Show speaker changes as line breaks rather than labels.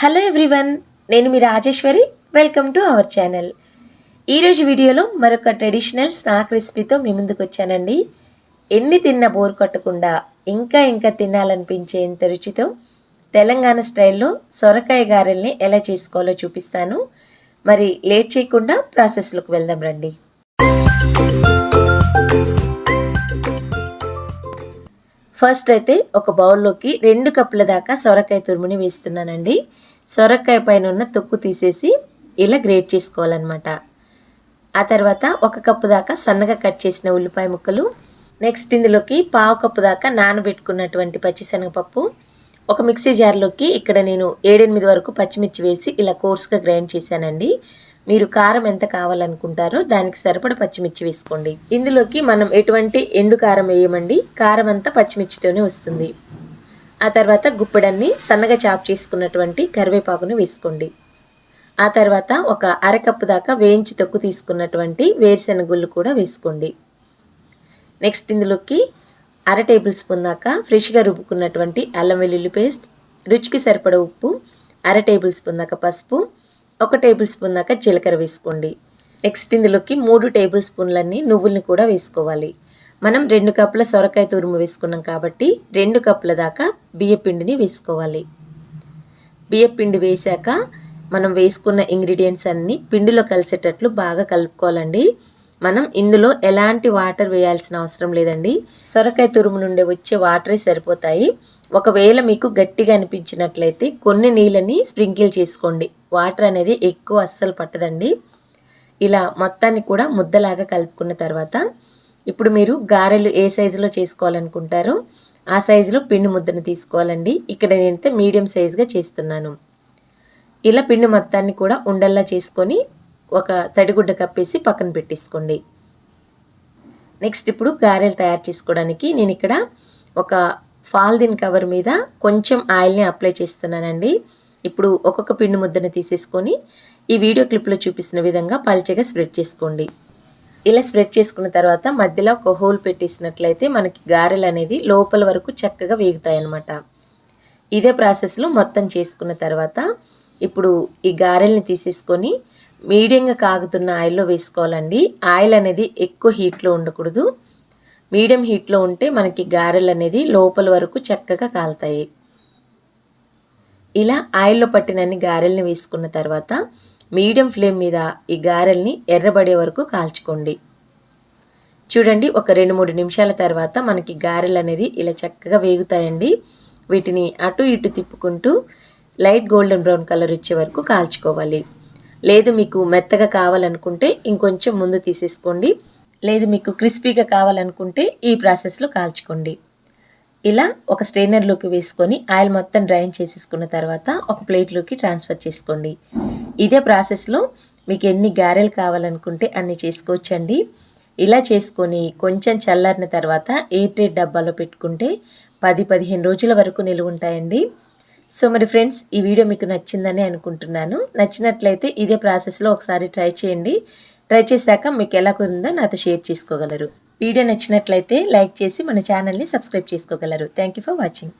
Hello everyone నేను మీ Rajeshwari. Welcome to our channel. ఈరోజు వీడియోలో మరొక ట్రెడిషనల్ స్నాక్ రెసిపీతో మీ ముందుకు వచ్చానండి. ఎన్ని తిన్న బోర్ కొట్టకుండా ఇంకా ఇంకా తినాలనిపించేంత రుచితో తెలంగాణ స్టైల్లో సొరకాయ గారెల్ని ఎలా చేసుకోవాలో చూపిస్తాను. మరి లేట్ చేయకుండా ప్రాసెస్లోకి వెళ్దాం రండి. ఫస్ట్ అయితే ఒక బౌల్లోకి రెండు కప్పుల దాకా సొరకాయ తురుముని వేస్తున్నానండి. సొరకాయ పైన ఉన్న తొక్కు తీసేసి ఇలా గ్రేట్ చేసుకోవాలన్నమాట. ఆ తర్వాత ఒక కప్పు దాకా సన్నగా కట్ చేసిన ఉల్లిపాయ ముక్కలు నెక్స్ట్ ఇందులోకి పావు కప్పు దాకా నానబెట్టుకున్నటువంటి పచ్చిశనగపప్పు ఒక మిక్సీ జార్లోకి ఇక్కడ నేను ఏడెనిమిది వరకు పచ్చిమిర్చి వేసి ఇలా కోర్స్గా గ్రైండ్ చేశానండి. మీరు కారం ఎంత కావాలనుకుంటారో దానికి సరిపడ పచ్చిమిర్చి వేసుకోండి. ఇందులోకి మనం ఎటువంటి ఎండు కారం వేయమండి. కారం అంతా పచ్చిమిర్చితోనే వస్తుంది. ఆ తర్వాత గుప్పెడన్ని సన్నగా చాప్ చేసుకున్నటువంటి కరివేపాకును వేసుకోండి. ఆ తర్వాత ఒక అరకప్పు దాకా వేయించి తొక్కు తీసుకున్నటువంటి వేరుశెనగ గుళ్ళు కూడా వేసుకోండి. నెక్స్ట్ ఇందులోకి అర టేబుల్ స్పూన్ దాకా ఫ్రెష్గా రుబ్బుకున్నటువంటి అల్లం వెల్లుల్లి పేస్ట్ రుచికి సరిపడ ఉప్పు అర టేబుల్ స్పూన్ దాకా పసుపు ఒక టేబుల్ స్పూన్ దాకా జీలకర్ర వేసుకోండి. నెక్స్ట్ ఇందులోకి మూడు టేబుల్ స్పూన్లన్నీ నువ్వుల్ని కూడా వేసుకోవాలి. మనం రెండు కప్పుల సొరకాయ తురుము వేసుకున్నాం కాబట్టి రెండు కప్పుల దాకా బియ్యపిండిని వేసుకోవాలి. బియ్యపిండి వేశాక మనం వేసుకున్న ఇంగ్రీడియంట్స్ అన్నీ పిండిలో కలిసేటట్లు బాగా కలుపుకోవాలండి. మనం ఇందులో ఎలాంటి వాటర్ వేయాల్సిన అవసరం లేదండి. సొరకాయ తురుము నుండి వచ్చే వాటరే సరిపోతాయి. ఒకవేళ మీకు గట్టిగా అనిపించినట్లయితే కొన్ని నీళ్ళని స్ప్రింకిల్ చేసుకోండి. వాటర్ అనేది ఎక్కువ అస్సలు పట్టదండి. ఇలా మొత్తాన్ని కూడా ముద్దలాగా కలుపుకున్న తర్వాత ఇప్పుడు మీరు గారెలు ఏ సైజులో చేసుకోవాలనుకుంటారో ఆ సైజులో పిండి ముద్దను తీసుకోవాలండి. ఇక్కడ నేనైతే మీడియం సైజుగా చేస్తున్నాను. ఇలా పిండి మొత్తాన్ని కూడా ఉండల్లా చేసుకొని ఒక తడిగుడ్డ కప్పేసి పక్కన పెట్టేసుకోండి. నెక్స్ట్ ఇప్పుడు గారెలు తయారు చేసుకోవడానికి నేను ఇక్కడ ఒక ఫాల్దిన్ కవర్ మీద కొంచెం ఆయిల్ని అప్లై చేస్తున్నానండి. ఇప్పుడు ఒక్కొక్క పిండి ముద్దను తీసేసుకొని ఈ వీడియో క్లిప్లో చూపిస్తున్న విధంగా పల్చగా స్ప్రెడ్ చేసుకోండి. ఇలా స్ప్రెడ్ చేసుకున్న తర్వాత మధ్యలో ఒక హోల్ పెట్టేసినట్లయితే మనకి గారెలు అనేది లోపల వరకు చక్కగా వేగుతాయి అన్నమాట ఇదే ప్రాసెస్లో మొత్తం చేసుకున్న తర్వాత ఇప్పుడు ఈ గారెల్ని తీసేసుకొని మీడియంగా కాగుతున్న ఆయిల్లో వేసుకోవాలండి. ఆయిల్ అనేది ఎక్కువ హీట్లో ఉండకూడదు. మీడియం హీట్లో ఉంటే మనకి గారెలు అనేది లోపల వరకు చక్కగా కాలుతాయి. ఇలా ఆయిల్లో పట్టినన్ని గారెల్ని వేసుకున్న తర్వాత మీడియం ఫ్లేమ్ మీద ఈ గారెల్ని ఎర్రబడే వరకు కాల్చుకోండి. చూడండి ఒక రెండు మూడు నిమిషాల తర్వాత మనకి గారెలు అనేది ఇలా చక్కగా వేగుతాయండి. వీటిని అటు ఇటు తిప్పుకుంటూ లైట్ గోల్డెన్ బ్రౌన్ కలర్ వచ్చే వరకు కాల్చుకోవాలి. లేదు మీకు మెత్తగా కావాలనుకుంటే ఇంకొంచెం ముందు తీసేసుకోండి. లేదు మీకు క్రిస్పీగా కావాలనుకుంటే ఈ ప్రాసెస్లో కాల్చుకోండి. ఇలా ఒక స్ట్రైనర్లోకి వేసుకొని ఆయిల్ మొత్తం డ్రైన్ చేసేసుకున్న తర్వాత ఒక ప్లేట్లోకి ట్రాన్స్ఫర్ చేసుకోండి. ఇదే ప్రాసెస్లో మీకు ఎన్ని గారెలు కావాలనుకుంటే అన్ని చేసుకోవచ్చండి. ఇలా చేసుకొని కొంచెం చల్లారిన తర్వాత ఎయిర్ ట్రేడ్ డబ్బాలో పెట్టుకుంటే పది పదిహేను రోజుల వరకు నిలువ ఉంటాయండి. సో మరి ఫ్రెండ్స్ ఈ వీడియో మీకు నచ్చిందని అనుకుంటున్నాను. నచ్చినట్లయితే ఇదే ప్రాసెస్లో ఒకసారి ట్రై చేయండి. ట్రై చేశాక మీకు ఎలా కుదిరిందో నాతో షేర్ చేసుకోగలరు. వీడియో నచ్చినట్లయితే లైక్ చేసి మన ఛానల్ని సబ్స్క్రైబ్ చేసుకోగలరు. Thank you for watching